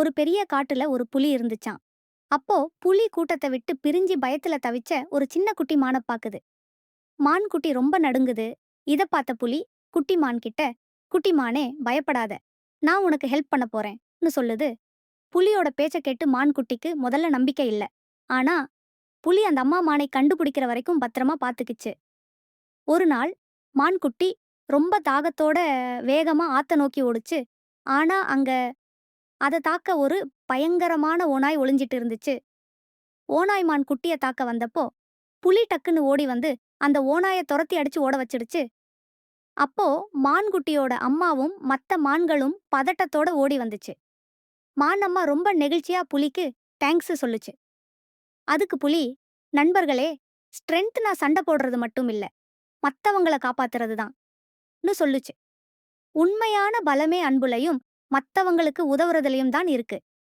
ஒரு பெரிய காட்டுல ஒரு புலி இருந்துச்சான் அப்போ புலி கூட்டத்தை விட்டு பிரிஞ்சு பயத்துல தவிச்ச ஒரு சின்ன குட்டி மானை பாக்குது. மான் குட்டி ரொம்ப நடுங்குது. இத பார்த்த புலி குட்டி மான் கிட்ட குட்டி மானே பயப்படாத. நான் உனக்கு ஹெல்ப் பண்ண போறேன்னு சொல்லுது. புலியோட பேச்ச கேட்டு மான் குட்டிக்கு முதல்ல நம்பிக்கை இல்ல. ஆனா புலி அந்த அம்மா மானை கண்டுபிடிக்கிற வரைக்கும் பத்திரமா பாத்துக்கிச்சு. ஒரு நாள் மான்குட்டி ரொம்ப தாகத்தோட வேகமா ஆத்த நோக்கி ஓடுச்சு. ஆனா அங்க அதை தாக்க ஒரு பயங்கரமான ஓநாய் ஒளிஞ்சிட்டு இருந்துச்சு. ஓநாய் மான் குட்டிய தாக்க வந்தப்போ புலி டக்குன்னு ஓடி வந்து அந்த ஓநாயை துரத்தி அடிச்சு ஓட வச்சிடுச்சு. அப்போ மான்குட்டியோட அம்மாவும் மத்த மான்களும் பதட்டத்தோட ஓடி வந்துச்சு. மான் அம்மா ரொம்ப நெகிழ்ச்சியா புலிக்கு தேங்க்ஸ் சொல்லுச்சு. அதுக்கு புலி நண்பர்களே ஸ்ட்ரென்த் நான் சண்டை போடுறது மட்டும் இல்ல. மத்தவங்கள காப்பாத்துறது தான். சொல்லுச்சு. உண்மையான பலமே அன்புலையும் மத்தவங்களுக்கு உதவுறதுலயும் தான் இருக்கு.